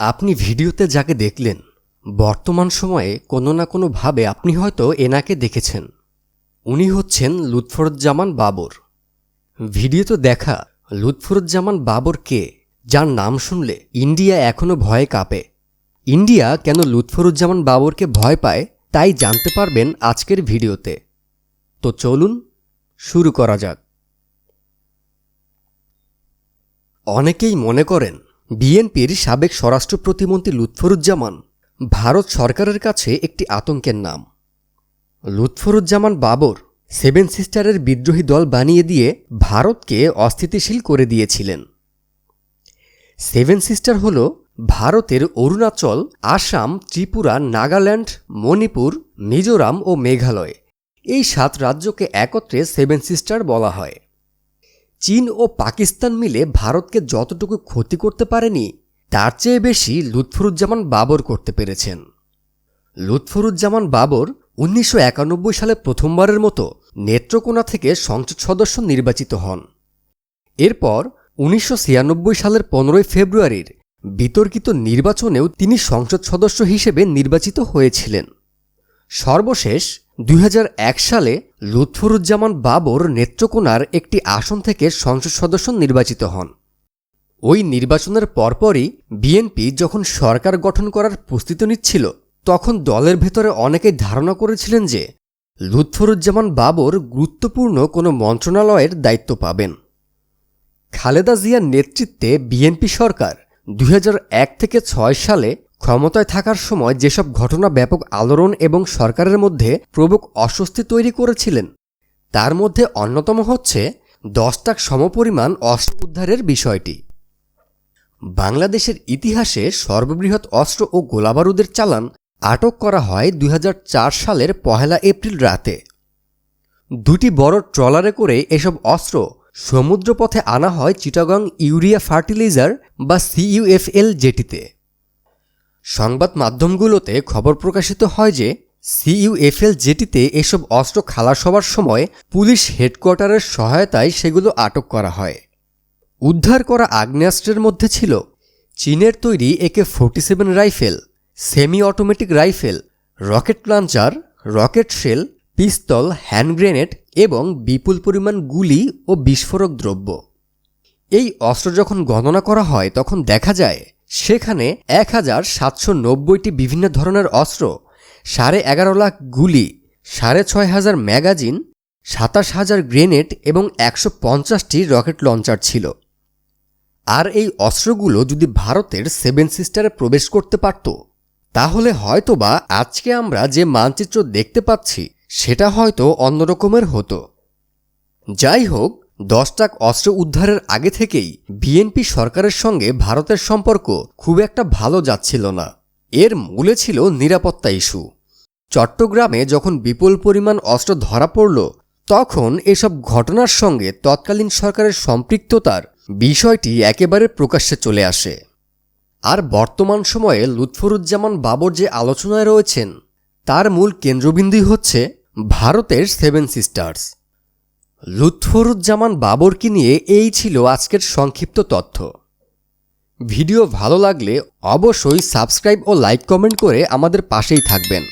আপনি ভিডিওতে যাকে দেখলেন, বর্তমান সময়ে কোনো না কোনোভাবে আপনি হয়তো এনাকে দেখেছেন। উনি হচ্ছেন লুৎফরুজ্জামান বাবর। ভিডিওতে দেখা লুৎফরুজ্জামান বাবর কে, যার নাম শুনলে ইন্ডিয়া এখনও ভয়ে কাঁপে। ইন্ডিয়া কেন লুৎফরুজ্জামান বাবরকে ভয় পায়, তাই জানতে পারবেন আজকের ভিডিওতে। তো চলুন, শুরু করা যাক। অনেকেই মনে করেন বিএনপির সাবেক স্বরাষ্ট্র প্রতিমন্ত্রী লুৎফরুজ্জামান ভারত সরকারের কাছে একটি আতঙ্কের নাম। লুৎফরুজ্জামান বাবর সেভেন সিস্টারের বিদ্রোহী দল বানিয়ে দিয়ে ভারতকে অস্থিতিশীল করে দিয়েছিলেন। সেভেন সিস্টার হল ভারতের অরুণাচল, আসাম, ত্রিপুরা, নাগাল্যান্ড, মণিপুর, মিজোরাম ও মেঘালয়। এই সাত রাজ্যকে একত্রে সেভেন সিস্টার বলা হয়। চীন ও পাকিস্তান মিলে ভারতকে যতটুকু ক্ষতি করতে পারেনি, তার চেয়ে বেশি লুৎফরুজ্জামান বাবর করতে পেরেছেন। লুৎফরুজ্জামান বাবর উনিশশো সালে প্রথমবারের মতো নেত্রকোনা থেকে সংসদ সদস্য নির্বাচিত হন। এরপর উনিশশো ছিয়ানব্বই সালের পনেরোই ফেব্রুয়ারির বিতর্কিত নির্বাচনেও তিনি সংসদ সদস্য হিসেবে নির্বাচিত হয়েছিলেন। সর্বশেষ দুই হাজার এক সালে লুৎফরুজ্জামান বাবর নেত্রকোনার একটি আসন থেকে সংসদ সদস্য নির্বাচিত হন। ওই নির্বাচনের পরপরই বিএনপি যখন সরকার গঠন করার প্রস্তুতি নিচ্ছিল, তখন দলের ভেতরে অনেকেই ধারণা করেছিলেন যে লুৎফরুজ্জামান বাবর গুরুত্বপূর্ণ কোনো মন্ত্রণালয়ের দায়িত্ব পাবেন। খালেদা জিয়ার নেতৃত্বে বিএনপি সরকার দুই হাজার এক থেকে ছয় সালে ক্ষমতায় থাকার সময় যেসব ঘটনা ব্যাপক আলোড়ন এবং সরকারের মধ্যে প্রবক অস্বস্তি তৈরি করেছিলেন, তার মধ্যে অন্যতম হচ্ছে দশ টাক সমপরিমাণ অস্ত্র উদ্ধারের বিষয়টি। বাংলাদেশের ইতিহাসে সর্ববৃহৎ অস্ত্র ও গোলাবারুদের চালান আটক করা হয় দুই হাজার চার সালের পহেলা এপ্রিল রাতে। দুটি বড় ট্রলারে করে এসব অস্ত্র সমুদ্রপথে আনা হয় চিটাগং ইউরিয়া ফার্টিলাইজার বা সিইউএফএল জেটিতে। সংবাদ মাধ্যমগুলোতে খবর প্রকাশিত হয় যে, সিইউএফএল জেটিতে এসব অস্ত্র খালাস হওয়ার সময় পুলিশ হেডকোয়ার্টারের সহায়তায় সেগুলো আটক করা হয়। উদ্ধার করা আগ্নেয়াস্ত্রের মধ্যে ছিল চীনের তৈরি AK forty seven rifle semi automatic rifle, rocket launcher, rocket shell, pistol, hand grenade এবং বিপুল পরিমাণ গুলি ও বিস্ফোরক দ্রব্য। এই অস্ত্র যখন গণনা করা হয়, তখন দেখা যায় সেখানে এক হাজার সাতশো নব্বইটি বিভিন্ন ধরনের অস্ত্র, সাড়ে এগারো লাখ গুলি, সাড়ে ছয় হাজার ম্যাগাজিন, সাতাশ হাজার গ্রেনেড এবং একশো পঞ্চাশটি রকেট লঞ্চার ছিল। আর এই অস্ত্রগুলো যদি ভারতের সেভেন সিস্টারে প্রবেশ করতে পারত, তাহলে হয়তোবা আজকে আমরা যে মানচিত্র দেখতে পাচ্ছি, সেটা হয়তো অন্যরকমের হতো। যাই হোক দশ টাক অস্ত্র উদ্ধারের আগে থেকেই বিএনপি সরকারের সঙ্গে ভারতের সম্পর্ক খুব একটা ভালো যাচ্ছিল না। এর মূলে ছিল নিরাপত্তা ইস্যু। চট্টগ্রামে যখন বিপুল পরিমাণ অস্ত্র ধরা পড়ল, তখন এসব ঘটনার সঙ্গে তৎকালীন সরকারের সম্পৃক্ততার বিষয়টি একেবারে প্রকাশ্যে চলে আসে। আর বর্তমান সময়ে লুৎফরুজ্জামান বাবর যে আলোচনায় রয়েছেন, তার মূল কেন্দ্রবিন্দুই হচ্ছে ভারতের সেভেন সিস্টার্স। লুৎফরুজ্জামান বাবরকে নিয়ে এই ছিল আজকের সংক্ষিপ্ত তথ্য। ভিডিও ভালো লাগলে অবশ্যই সাবস্ক্রাইব ও লাইক কমেন্ট করে আমাদের পাশেই থাকবেন।